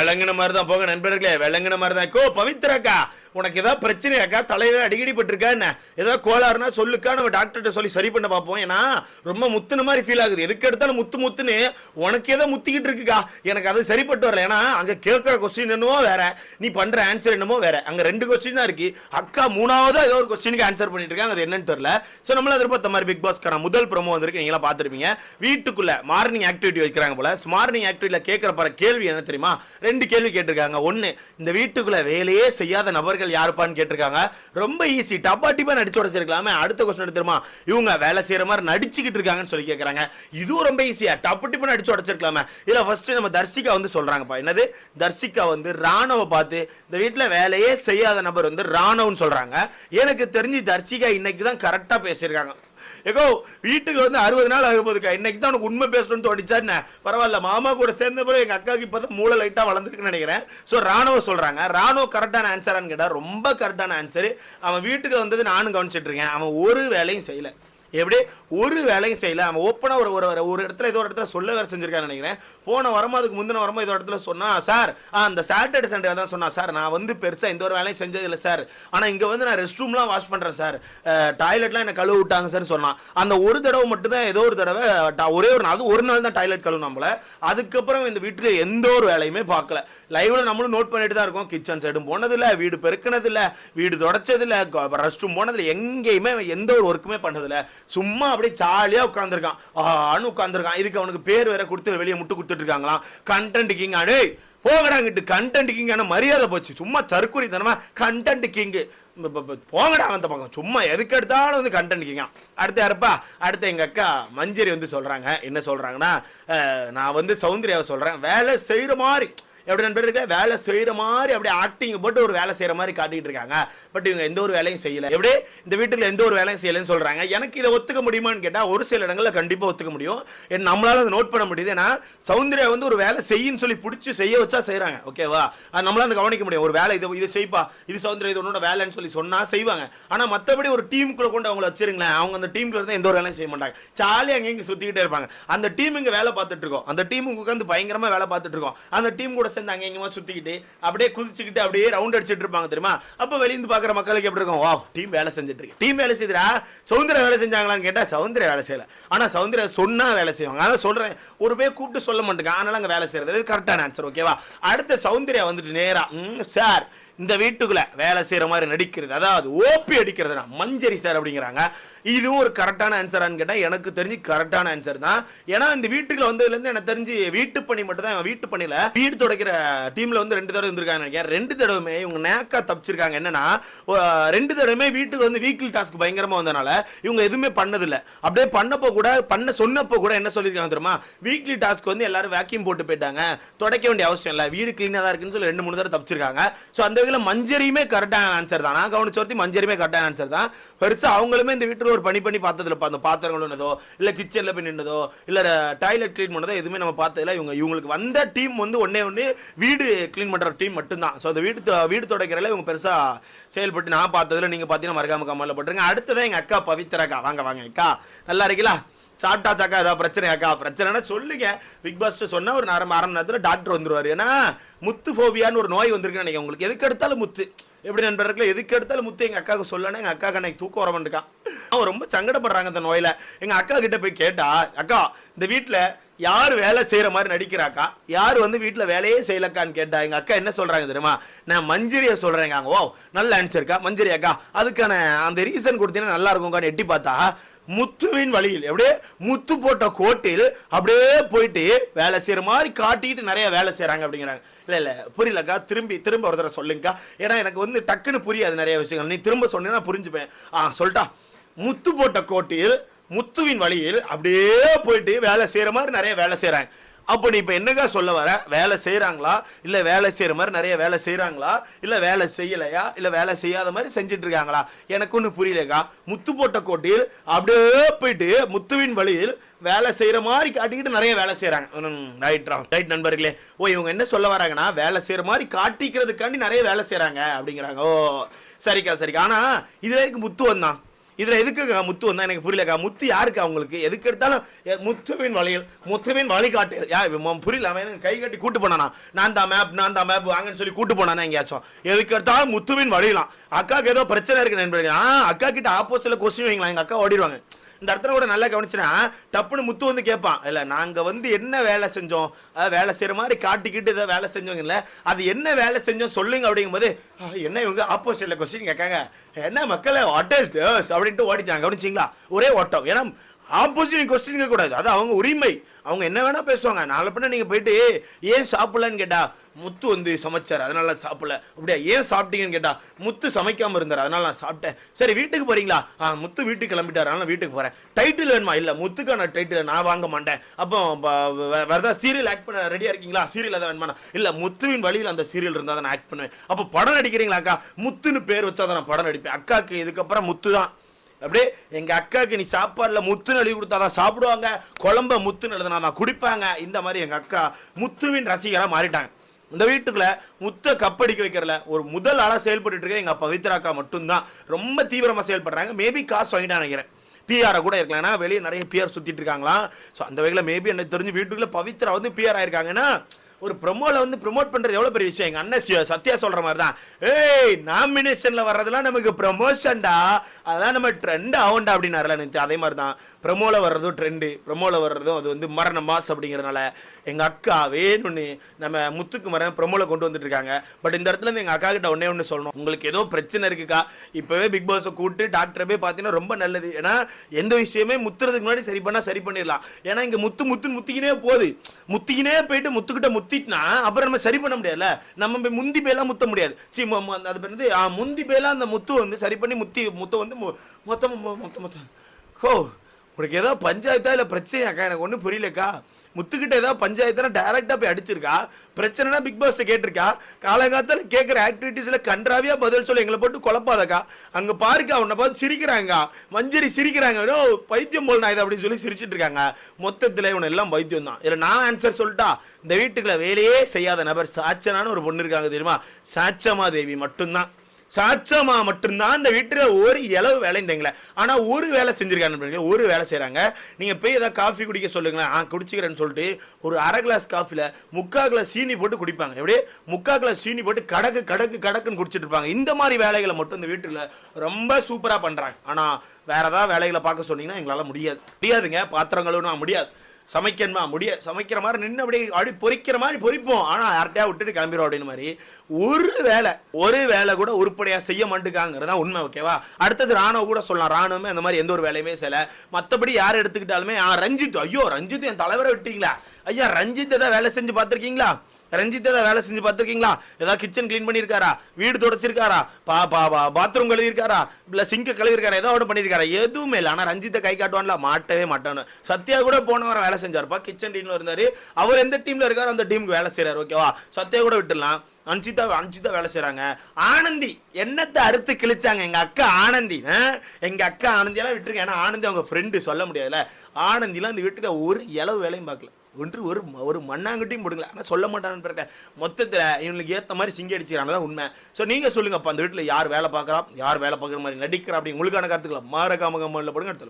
விளங்குன மாதிரி தான் போங்க நண்பர்களே விளங்குன மாதிரி தான் கோ பவித்ராக்கா உனக்கு ஏதாவது பிரச்சனையாக்கா தலையில அடிக்கடி பட்டிருக்கா என்ன? ஏதாவது கோளாறுனா சொல்லுக்கா நம்ம டாக்டர்கிட்ட சொல்லி சரி பண்ண பார்ப்போம். ஏன்னா ரொம்ப முத்துன மாதிரி ஃபீல் ஆகுது. எதுக்கு எடுத்தாலும் முத்து முத்துன்னு உனக்கு ஏதோ முத்திக்கிட்டு இருக்குக்கா. எனக்கு அது சரிப்பட்டு வரல. ஏன்னா அங்கே கேட்குற கொஸ்டின் என்னமோ வேற நீ பண்ற ஆன்சர் என்னமோ வேற. அங்கே ரெண்டு கொஸ்டின் தான் இருக்கு. அக்கா மூணாவதாக ஏதோ ஒரு கொஸ்டினுக்கு ஆன்சர் பண்ணிட்டு இருக்காங்க. அது என்னன்னு தெரியல. ஸோ நம்மள எதிர்பார்த்த மாதிரி பிக் பாஸ்க்கான முதல் ப்ரமோ வந்திருக்கு. நீங்களாம் பார்த்துருப்பீங்க. வீட்டுக்குள்ள மார்னிங் ஆக்டிவிட்டி வைக்கிறாங்க போல. மார்னிங் ஆக்டிவிட்டியில் கேட்குற பல கேள்வி என்ன தெரியுமா? ரெண்டு கேள்வி கேட்டிருக்காங்க. ஒன்று இந்த வீட்டுக்குள்ள வேலையே செய்யாத நபர்கள் யாருப்பான்னு கேட்டிருக்காங்க. ரொம்ப ஈஸி டப்பா டிப்பா நடிச்சு உடச்சிருக்கலாமே. அடுத்த கொஸ்டின் எடுத்துருமா? இவங்க வேலை செய்யற மாதிரி நடிச்சுக்கிட்டு இருக்காங்கன்னு சொல்லி கேட்குறாங்க இதுவும் ரொம்ப ஈஸியா டப்பு டிப்பு நடிச்சு உடச்சிருக்கலாமே. இதில் ஃபர்ஸ்ட் நம்ம தர்சிகா வந்து சொல்றாங்கப்பா என்னது? தர்சிகா வந்து ராணுவ பார்த்து இந்த வீட்டில் வேலையே செய்யாத நபர் வந்து ராணுவன்னு சொல்றாங்க. எனக்கு தெரிஞ்சு தர்சிகா இன்னைக்கு தான் கரெக்டாக பேசியிருக்காங்க. ஏகோ வீட்டுக்கு வந்து அறுபது நாள் ஆக போதுக்கா இன்னைக்கு தான் உனக்கு உண்மை பேசணும்னு தோணிச்சா என்ன? பரவாயில்ல மாமா கூட சேர்ந்த பிறகு எங்கள் அக்காவுக்கு இப்போ தான் மூளை லைட்டாக வளர்ந்துருக்குன்னு நினைக்கிறேன். ஸோ ராணுவ சொல்றாங்க. ராணுவ கரெக்டான ஆன்சரான்னு கேட்டால் ரொம்ப கரெக்டான ஆன்சர் அவன் வீட்டுக்கு வந்தது நானும் கவனிச்சிட்டு இருக்கேன். அவன் ஒரு வேலையும் செய்யல. எப்படி? ஒரு வேலையும் செய்யல. அவன் ஓப்பனாக ஒரு ஒரு ஒரு- ஒரு இடத்துல ஏதோ ஒரு இடத்துல சொல்ல வேறு செஞ்சிருக்கான்னு நினைக்கிறேன். போன வரமோ அதுக்கு முந்தின வரமோ ஏதோ இடத்துல சொன்னால் சார் அந்த சாட்டர்டே சண்டே தான் சொன்னா சார் நான் வந்து பெருசாக எந்த ஒரு வேலையும் செஞ்சது இல்லை சார். ஆனால் இங்கே வந்து நான் ரெஸ்ட் ரூம்லாம் வாஷ் பண்ணுறேன் சார். டாய்லெட்லாம் என்ன கழுவு விட்டாங்க சார்னு சொன்னான். அந்த ஒரு தடவை மட்டும் தான் ஏதோ ஒரு தடவை ஒரே ஒரு நாள் அது ஒரு நாள் தான் டாய்லெட் கழுவு நம்மள அதுக்கப்புறம் இந்த வீட்டில் எந்த ஒரு வேலையுமே பார்க்கல. லைவில் நம்மளும் நோட் பண்ணிட்டு தான் இருக்கோம். கிச்சன் சைடும் போனதில்ல வீடு பெருக்கினதில்ல வீடு தொடச்சதில்ல ரெஸ்ட் ரூம் போனதில்ல எங்கேயுமே அவன் எந்த ஒரு ஒர்க்குமே பண்ணதில்ல. சும்மா அப்படியே ஜாலியாக உட்காந்துருக்கான் ஆன்னு உட்காந்துருக்கான் இதுக்கு அவனுக்கு பேர் வேற கொடுத்து வெளியே முட்டு கொடுத்துட்டு இருக்காங்களாம். கண்டென்ட் கிங் அடே போங்கடாங்கிட்டு கண்டென்ட் கிங்கான மரியாதை போச்சு. சும்மா தற்கொலை தனமா கண்டென்ட் கிங்கு போங்கடா அந்த பக்கம். சும்மா எதுக்கு எடுத்தாலும் வந்து கண்டென்ட் கிங்கா அடுத்து யாருப்பா? அடுத்து எங்கள் அக்கா மஞ்சரி வந்து சொல்கிறாங்க என்ன சொல்கிறாங்கன்னா நான் வந்து சௌந்தர்யாவை சொல்கிறேன் வேலை செய்கிற மாதிரி. எப்படி இருக்க? வேலை செய்கிற மாதிரி அப்படியே ஆக்டிங் போட்டு ஒரு வேலை செய்யற மாதிரி காட்டிட்டு இருக்காங்க. பட் இவங்க எந்த ஒரு வேலையும் செய்யலை. எப்படி? இந்த வீட்டில் எந்த ஒரு வேலையும் செய்யலைன்னு சொல்றாங்க. எனக்கு இதை ஒத்துக்க முடியுமான்னு கேட்டால் ஒரு சில இடங்களில் கண்டிப்பாக ஒத்துக்க முடியும். நம்மளால் நம்மளால அதை நோட் பண்ண முடியுது. ஏன்னா சௌந்தர்யா வந்து ஒரு வேலை செய்யுன்னு சொல்லி பிடிச்சி செய்ய வச்சா செய்றாங்க. ஓகேவா அது நம்மளால கவனிக்க முடியும். ஒரு வேலை இது இது செய்ப்பா. இது சௌந்தர்யா இது உன்னோட வேலைன்னு சொல்லி சொன்னால் செய்வாங்க. ஆனால் மத்தபடி ஒரு டீமுக்குள்ள கொண்டு அவங்கள வச்சிருங்களேன். அவங்க அந்த டீமில் இருந்தால் எந்த ஒரு வேலையும் செய்ய மாட்டாங்க. ஜாலியாக அங்கே இங்கே சுத்திக்கிட்டே இருப்பாங்க. அந்த டீம் இங்க வேலை பார்த்துட்டு இருக்கோம். அந்த டீமுக்கு உட்காந்து பயங்கரமாக வேலை பார்த்துட்டு இருக்கோம். அந்த டீம் கூட சேர்ந்து அங்கே எங்கேயுமா சுத்திக்கிட்டு அப்படியே குதிச்சுக்கிட்டு அப்படியே ரவுண்ட் அடிச்சுட்டு இருப்பாங்க தெரியுமா? அப்போ வெளியிருந்து பார்க்குற மக்களுக்கு எப்படி இருக்கும்? வா டீம் வேலை செஞ்சுட்டு இருக்கு. டீம் வேலை செய்யுதுடா. சௌந்தர்யா வேலை செஞ்சாங்களான்னு கேட்டால் சௌந்தர்யா வேலை செய்யல. ஆனா சௌந்தர்யா சொன்னா வேலை செய்வாங்க. அதான் சொல்றேன். ஒரு பேர் கூப்பிட்டு சொல்ல மாட்டேங்க. அதனால் அங்கே வேலை செய்கிறது கரெக்டான ஆன்சர் ஓகேவா அடுத்த சௌந்தர்யா வந்துட்டு நேரா ம், சார் இந்த வீட்டுக்குள்ள வேலை செய்யற மாதிரி நடிக்கிறது. அதாவது ஓபி அடிக்கிறதுனா மஞ்சரி சார் அப்படிங்கிறாங்க. இதுவும் ஒரு கரெக்டான ஆன்சரான்னு கேட்டால் எனக்கு தெரிஞ்சு கரெக்டான ஆன்சர் தான். ஏன்னா இந்த வீட்டுக்குள்ள வந்ததுலேருந்து எனக்கு தெரிஞ்சு வீட்டு பணி மட்டும் தான் வீட்டு பணியில். வீடு துடைக்கிற டீமில் வந்து ரெண்டு தடவை இருந்திருக்காங்க நினைக்கிறேன். ரெண்டு தடவைமே இவங்க நேக்கா தப்பிச்சிருக்காங்க. என்னன்னா ரெண்டு தடவைமே வீட்டுக்கு வந்து வீக்லி டாஸ்க் பயங்கரமாக வந்தனால இவங்க எதுவுமே பண்ணதில்லை. அப்படியே பண்ணப்போ கூட பண்ண சொன்னப்போ கூட என்ன சொல்லியிருக்காங்க தெரியுமா? வீக்லி டாஸ்க் வந்து எல்லாரும் வேக்யூம் போட்டு போயிட்டாங்க. துடைக்க வேண்டிய அவசியம் இல்லை. வீடு க்ளீனாக தான் இருக்குன்னு சொல்லி ரெண்டு மூணு தடவை தப்பிச்சிருக்காங்க. ஸோ அந்த வகையில் மஞ்சரியுமே கரெக்டான ஆன்சர் தான். நான் கவனிச்ச வரைக்கும் மஞ்சரியுமே கரெக்டான ஆன்சர் தான். பெருசாக அவங்களுமே இந்த வீட்டில் ஒரு பணி பண்ணி பார்த்ததில்ல அந்த பாத்திரங்கள் ஒன்றதோ இல்லை கிச்சனில் போய் நின்றதோ இல்லை டாய்லெட் க்ளீன் பண்ணதோ எதுவுமே நம்ம பார்த்ததில்ல இவங்க இவங்களுக்கு வந்த டீம் வந்து ஒன்னே ஒன்று வீடு க்ளீன் பண்ணுற டீம் மட்டும்தான். ஸோ அந்த வீடு வீடு துடைக்கிறதுல இவங்க பெருசாக செயல்பட்டு நான் பார்த்ததுல நீங்கள் பார்த்தீங்கன்னா மறக்காம கம்மலில் போட்டுருங்க. அடுத்ததான் எங்கள் அக்கா பவித்ராக்கா வாங்க வாங்க அக்கா. நல்லா இருக்கீங்களா? சாப்பிட்டாச்சாக்கா ஏதாவது பிரச்சனையாக்கா பிரச்சனைனா சொல்லுங்க. பிக் பாஸ் சொன்னால் ஒரு அரை அரை மணி நேரத்தில் டாக்டர் வந்துருவார். ஏன்னா முத்து ஃபோபியான்னு ஒரு நோய் வந்திருக்குன்னு நினைக்கிறேன். உங்களுக்கு எதுக்கு எடுத்தாலும் முத்து. எப்படி நண்பர்களே எதுக்கு எடுத்தாலும் முத்து எங்க அக்காவுக்கு சொல்லணும் எங்கள் அக்காவுக்கு அன்னைக்கு தூக்கம் வர மாட்டேக்கான் அவன் ரொம்ப சங்கடப்படுறாங்க அந்த நோயில். எங்கள் அக்கா கிட்ட போய் கேட்டா அக்கா இந்த வீட்டில் யார் வேலை செய்கிற மாதிரி நடிக்கிறாக்கா? யார் வந்து வீட்டில் வேலையே செய்யலக்கான்னு கேட்டா எங்கள் அக்கா என்ன சொல்கிறாங்க தெரியுமா? நான் மஞ்சரியை சொல்றேங்க ஓ நல்ல ஆன்சர்க்கா மஞ்சரி அக்கா. அதுக்கான அந்த ரீசன் கொடுத்தீங்கன்னா நல்லா இருக்கும்க்கான்னு எட்டி பார்த்தா முத்துவின் வழியில் அப்படியே முத்து போட்ட கோட்டில் அப்படியே போயிட்டு வேலை செய்கிற மாதிரி காட்டிக்கிட்டு நிறைய வேலை செய்கிறாங்க அப்படிங்கிறாங்க. இல்லை இல்லை புரியலக்கா திரும்பி திரும்ப ஒரு தடவை சொல்லுங்கக்கா. ஏன்னா எனக்கு வந்து டக்குன்னு புரியாது நிறைய விஷயங்கள். நீ திரும்ப சொன்னீங்கன்னா புரிஞ்சுப்பேன். ஆ சொல்லிட்டா முத்து போட்ட கோட்டையில் முத்துவின் வழியில் அப்படியே போயிட்டு வேலை செய்கிற மாதிரி நிறைய வேலை செய்கிறாங்க அப்போ நீ இப்போ என்னக்கா சொல்ல வர? வேலை செய்கிறாங்களா இல்லை வேலை செய்கிற மாதிரி நிறைய வேலை செய்கிறாங்களா இல்லை வேலை செய்யலையா? இல்லை வேலை செய்யாத மாதிரி செஞ்சுட்டு இருக்காங்களா? எனக்கு ஒன்றும் புரியலக்கா. முத்து போட்ட கோட்டையில் அப்படியே போயிட்டு முத்துவின் வழியில் வேலை செய்கிற மாதிரி காட்டிக்கிட்டு நிறைய வேலை செய்கிறாங்க ரைட் ரைட் நண்பர்களே. ஓ இவங்க என்ன சொல்ல வராங்கன்னா வேலை செய்கிற மாதிரி காட்டிக்கிறதுக்காண்டி நிறைய வேலை செய்கிறாங்க அப்படிங்கிறாங்க. ஓ சரிக்கா சரிக்கா. ஆனால் இது வரைக்கும் முத்து வந்தான். இதில் எதுக்குக்கா முத்து வந்தால் எனக்கு புரியலக்கா முத்து யாருக்கு அவங்களுக்கு? எதுக்கு எடுத்தாலும் முத்துவின் வழியில் முத்துவின் வழிகாட்டு யா புரியல அவன் எனக்கு கை கட்டி கூட்டு போனானா? நான் தான் மேப் நான் தான் மேப் வாங்கன்னு சொல்லி கூட்டு போனானா எங்கேயாச்சும்? எதுக்கு எடுத்தாலும் முத்துவின் வழியலாம். அக்காவுக்கு ஏதோ பிரச்சனை இருக்கு நண்பர்கள். ஆ அக்கா கிட்ட ஆப்போசிட்ல கொஸ்டின் வைங்களா எங்கள் அக்கா ஓடிடுவாங்க. இந்த இடத்துல கூட நல்லா கவனிச்சுன்னா டப்புன்னு முத்து வந்து கேட்பான். இல்லை நாங்கள் வந்து என்ன வேலை செஞ்சோம்? அதாவது வேலை செய்கிற மாதிரி காட்டிக்கிட்டு ஏதோ வேலை செஞ்சோங்க இல்லை. அது என்ன வேலை செஞ்சோம் சொல்லுங்க அப்படிங்கும்போது என்ன இவங்க ஆப்போசிட்ல கொஸ்டின் கேட்காங்க. என்ன மக்களை வாட் இஸ் திஸ் அப்படின்ட்டு ஓடிட்டாங்க கவனிச்சிங்களா? ஒரே ஓட்டம். ஏன்னா ஆப்போசிட் கொஸ்டின் கேட்கக்கூடாது அது அவங்க உரிமை. அவங்க என்ன வேணா பேசுவாங்க. நாளை பின்ன நீங்க போயிட்டு ஏன் சாப்பிடலன்னு கேட்டா முத்து வந்து சமைச்சார். அதனால நான் சாப்பிடல. அப்படியா? ஏன் சாப்பிட்டீங்கன்னு கேட்டா முத்து சமைக்காம இருந்தார். அதனால நான் சாப்பிட்டேன். சரி வீட்டுக்கு போறீங்களா? ஆ முத்து வீட்டுக்கு கிளம்பிட்டார். அதனால வீட்டுக்கு போறேன். டைட்டில் வேணுமா? இல்ல முத்துக்கான டைட்டில் நான் வாங்க மாட்டேன். அப்போ ப- ஏதாவது சீரியல் ஆக்ட் பண்ண ரெடியா இருக்கீங்களா? சீரியல் எதாவது வேணுமா இல்ல முத்துவின் வழியில் அந்த சீரியல் இருந்தால் தான் நான் ஆக்ட் பண்ணுவேன். அப்போ படம் நடிக்கிறீங்களா அக்கா முத்துன்னு பேர் வச்சா தான் நான் படம் நடிப்பேன். அக்காக்கு இதுக்கப்புறம் முத்து தான் அப்படியே எங்கள் அக்காவுக்கு நீ சாப்பாடில் முத்துன்னு எழுதி கொடுத்தாதான் சாப்பிடுவாங்க குழம்ப முத்துன்னு எழுதுனா தான் குடிப்பாங்க. இந்த மாதிரி எங்கள் அக்கா முத்துவின் ரசிகராக மாறிட்டாங்க. இந்த வீட்டுக்குள்ள முத்த கப்படிக்க வைக்கிறல ஒரு முதல் ஆளாக செயல்பட்டு இருக்க எங்கள் பவித்ரா அக்கா மட்டும்தான். ரொம்ப தீவிரமாக செயல்படுறாங்க. மேபி காசு வாங்கிட்டா நினைக்கிறேன். பிஆரை கூட இருக்கலாம். ஏன்னா வெளியே நிறைய பிஆர் சுற்றிட்டு இருக்காங்களாம். ஸோ அந்த வகையில் மேபி எனக்கு தெரிஞ்சு வீட்டுக்குள்ளே பவித்ரா வந்து பிஆர் ஆயிருக்காங்கன்னா ஒரு ப்ரொமோல வந்து ப்ரொமோட் பண்றது எவ்வளவு பெரிய விஷயம்? எங்க அண்ணன் சத்யா சொல்ற மாதிரி தான் ஏய் நாமினேஷன்ல வர்றதெல்லாம் நமக்கு ப்ரமோஷன்டா அதெல்லாம் நம்ம ட்ரெண்ட் ஆகும்டா அப்படின்னாருல நேத்து அதே மாதிரி தான் ப்ரமோல வர்றதும் ட்ரெண்டு ப்ரமோல வர்றதும் அது வந்து மரண மாஸ் அப்படிங்கிறனால எங்க அக்கா வேணும்னு நம்ம முத்துக்கு மரம் ப்ரமோல கொண்டு வந்துட்டு இருக்காங்க. பட் இந்த இடத்துல இருந்து எங்க அக்கா கிட்ட ஒன்னே ஒன்று சொல்லணும். உங்களுக்கு ஏதோ பிரச்சனை இருக்குக்கா? இப்பவே பிக் பாஸை கூப்பிட்டு டாக்டரை போய் பார்த்தீங்கன்னா ரொம்ப நல்லது. ஏன்னா எந்த விஷயமே முத்துறதுக்கு முன்னாடி சரி பண்ணா சரி பண்ணிடலாம். ஏன்னா இங்க முத்து முத்து முத்திக்கினே போகுது. முத்திக்கினே போயிட்டு முத்துக்கிட்ட முத்து முத்திட்டுனா அப்புறம் நம்ம சரி பண்ண முடியாதுல நம்ம போய் முந்தி பேலாம் முத்த முடியாது. சி அது வந்து முந்தி பேலாம் அந்த முத்து வந்து சரி பண்ணி முத்தி முத்த வந்து மொத்தம் மொத்த மொத்தம் மொத்தம். ஹோ உனக்கு ஏதோ பஞ்சாயத்தா இல்லை பிரச்சனையாக்கா? எனக்கு ஒன்றும் புரியலக்கா. முத்துக்கிட்ட ஏதாவது பஞ்சாயத்துனா டைரக்டா போய் அடிச்சிருக்கா? பிரச்சனைனா பிக் பாஸ் கேட்டிருக்கா? காலங்காத்தால கேட்குற ஆக்டிவிட்டீஸ்ல கன்றாவியா பதில் சொல்லி எங்களை போட்டு குழப்பாதக்கா. அங்க பாருக்கா உன்னை பார்த்து சிரிக்கிறாங்க மஞ்சரி சிரிக்கிறாங்க. ஏதோ பைத்தியம் போல் நான் இதை அப்படின்னு சொல்லி சிரிச்சிட்டு இருக்காங்க. மொத்தத்துல இவன் எல்லாம் பைத்தியம் தான். இதுல நான் ஆன்சர் சொல்லிட்டா இந்த வீட்டுக்குள்ள வேலையே செய்யாத நபர் சாச்சனான ஒரு பொண்ணு இருக்காங்க தெரியுமா? சாச்சமா தேவி மட்டும்தான். சாச்சமா மட்டும்தான் இந்த வீட்டில் ஒரு இளவு வேலை இருந்தீங்களே ஆனால் ஒரு வேலை செஞ்சுருக்காங்க ஒரு வேலை செய்கிறாங்க நீங்கள் போய் ஏதாவது காஃபி குடிக்க சொல்லுங்களேன். ஆ குடிச்சுக்கிறேன்னு சொல்லிட்டு ஒரு அரை கிளாஸ் காஃபியில் முக்கால் கிளாஸ் சீனி போட்டு குடிப்பாங்க. எப்படியே முக்கால் கிளாஸ் சீனி போட்டு கடக்கு கடக்கு கடக்குன்னு குடிச்சிட்டு இருப்பாங்க. இந்த மாதிரி வேலைகளை மட்டும் இந்த வீட்டில் ரொம்ப சூப்பராக பண்ணுறாங்க ஆனால் வேறு ஏதாவது வேலைகளை பார்க்க சொன்னீங்கன்னா எங்களால் முடியாது. முடியாதுங்க. பாத்திரம் முடியாது. சமைக்கணுமா? முடிய சமைக்கிற மாதிரி நின்று அப்படியே அப்படி பொறிக்கிற மாதிரி பொறிப்போம். ஆனால் யார்கிட்டயா விட்டுட்டு கிளம்பிடும் அப்படின்னு மாதிரி ஒரு வேலை ஒரு வேலை கூட உருப்படியாக செய்ய மாட்டுக்காங்கிறது தான் உண்மை ஓகேவா அடுத்தது ராணுவ கூட சொல்லலாம். ராணுவமே அந்த மாதிரி எந்த ஒரு வேலையுமே செய்யல. மற்றபடி யார் எடுத்துக்கிட்டாலுமே ஆ ரஞ்சித் ஐயோ ரஞ்சித் என் தலைவரை விட்டீங்களா? ஐயா ரஞ்சித் ஏதாவது வேலை செஞ்சு பார்த்துருக்கீங்களா? ரஞ்சித் ஏதாவது வேலை செஞ்சு பார்த்துருக்கீங்களா? ஏதாவது கிச்சன் க்ளீன் பண்ணியிருக்காரா? வீடு தொடச்சிருக்காரா? பா பா பா பாத்ரூம் கழுவிருக்காரா இல்லை சிங்கை கழுவிருக்காரா ஏதோ ஒன்று பண்ணியிருக்காரா? எதுவுமே இல்லை. ஆனால் ரஞ்சித்தை கை காட்டுவான்ல? மாட்டவே மாட்டானு சத்யா கூட போனவரை வேலை செஞ்சார்ப்பா. கிச்சன் டீமில் இருந்தார். அவர் எந்த டீமில் இருக்காரோ அந்த டீமுக்கு வேலை செய்கிறார் ஓகேவா சத்யா கூட விட்டுடலாம். அன்சிதா அன்சிதா வேலை செய்கிறாங்க ஆனந்தி என்னத்தை அறுத்து கிழிச்சாங்க? எங்க அக்கா ஆனந்தி. ஆ? எங்க அக்கா ஆனந்தி எல்லாம் ஏன்னா ஆனந்தி அவங்க ஃப்ரெண்டு சொல்ல முடியாதுல்ல. ஆனந்திலாம் அந்த வீட்டுக்கு ஒரு இளவு வேலையும் பார்க்கல. ஒன்று ஒரு ஒரு மண்ணாங்கட்டியும் போடுங்கள ஆனால் சொல்ல மாட்டான்னு பிறக்க மொத்தத்தில் இவங்களுக்கு ஏற்ற மாதிரி சிங்கி அடிச்சுக்கிறாங்க தான் உண்மை. ஸோ நீங்கள் சொல்லுங்கப்பா அந்த வீட்டில் யார் வேலை பார்க்குறா? யார் வேலை பார்க்குற மாதிரி நடிக்கிறா அப்படி உங்களுக்கான கருத்துக்களை மாற காம போடுங்க எடுத்துக்கலாம்